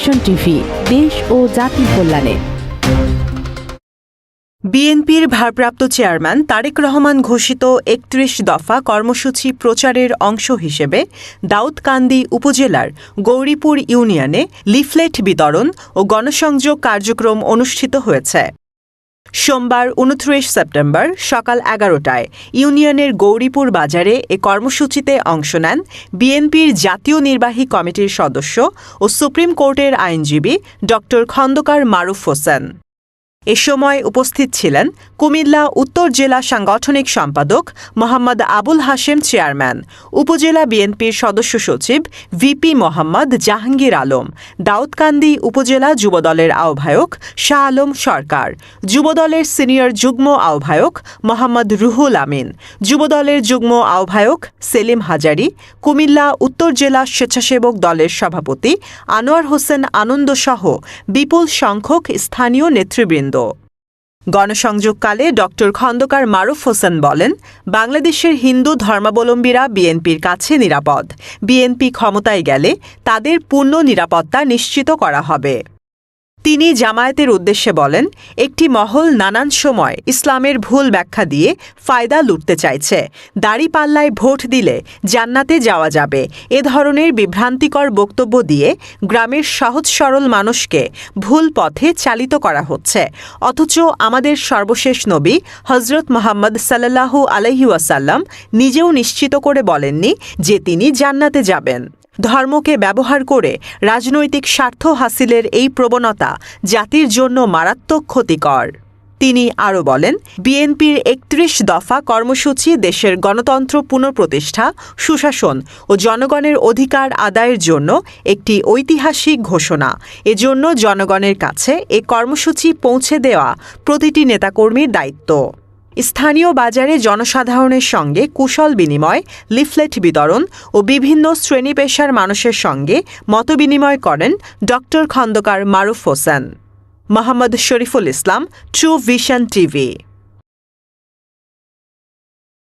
Vision TV, দেশ ও জাতির কল্যাণে। বিএনপির ভারপ্রাপ্ত চেয়ারম্যান তারেক রহমান ঘোষিত একত্রিশ দফা কর্মসূচি প্রচারের অংশ হিসেবে দাউদকান্দি উপজেলার গৌরীপুর ইউনিয়নে লিফলেট বিতরণ ও গণসংযোগ কার্যক্রম অনুষ্ঠিত হয়েছে। সোমবার উনত্রিশ সেপ্টেম্বর সকাল এগারোটায় ইউনিয়নের গৌরীপুর বাজারে এ কর্মসূচিতে অংশ নেন বিএনপির জাতীয় নির্বাহী কমিটির সদস্য ও সুপ্রিম কোর্টের আইনজীবী ড খন্দকার মারুফ হোসেন। এ সময় উপস্থিত ছিলেন কুমিল্লা উত্তর জেলা সাংগঠনিক সম্পাদক মোহাম্মদ আবুল হাশেম চেয়ারম্যান, উপজেলা বিএনপির সদস্য সচিব ভিপি মোহাম্মদ জাহাঙ্গীর আলম, দাউদকান্দি উপজেলা যুবদলের আহ্বায়ক শাহ আলম সরকার, যুবদলের সিনিয়র যুগ্ম আহ্বায়ক মোহাম্মদ রুহুল আমিন, যুবদলের যুগ্ম আহ্বায়ক সেলিম হাজারি, কুমিল্লা উত্তর জেলা স্বেচ্ছাসেবক দলের সভাপতি আনোয়ার হোসেন আনন্দসহ বিপুল সংখ্যক স্থানীয় নেতৃবৃন্দ। গণসংযোগকালে ড. খন্দকার মারুফ হোসেন বলেন, বাংলাদেশের হিন্দু ধর্মাবলম্বীরা বিএনপির কাছে নিরাপদ। বিএনপি ক্ষমতায় গেলে তাদের পূর্ণ নিরাপত্তা নিশ্চিত করা হবে। তিনি জামায়াতের উদ্দেশ্যে বলেন, একটি মহল নানান সময় ইসলামের ভুল ব্যাখ্যা দিয়ে ফায়দা লুটতে চাইছে। দাড়িপাল্লায় ভোট দিলে জান্নাতে যাওয়া যাবে। এ ধরনের বিভ্রান্তিকর বক্তব্য দিয়ে গ্রামের সহজ সরল মানুষকে ভুল পথে চালিত করা হচ্ছে। অথচ আমাদের সর্বশেষ নবী হজরত মোহাম্মদ সাল্লাল্লাহু আলহি ওয়াসাল্লাম নিজেও নিশ্চিত করে বলেননি যে তিনি জান্নাতে যাবেন। ধর্মকে ব্যবহার করে রাজনৈতিক স্বার্থ হাসিলের এই প্রবণতা জাতির জন্য মারাত্মক ক্ষতিকর। তিনি আরও বলেন, বিএনপির একত্রিশ দফা কর্মসূচি দেশের গণতন্ত্র পুনঃপ্রতিষ্ঠা, সুশাসন ও জনগণের অধিকার আদায়ের জন্য একটি ঐতিহাসিক ঘোষণা। এজন্য জনগণের কাছে এ কর্মসূচি পৌঁছে দেওয়া প্রতিটি নেতাকর্মীর দায়িত্ব। স্থানীয় বাজারে জনসাধারণের সঙ্গে কুশল বিনিময়, লিফলেট বিতরণ ও বিভিন্ন শ্রেণি পেশার মানুষের সঙ্গে মতবিনিময় করেন ড Khandaker Maruf Hossain. Mohammad Shariful Islam, true vision TV.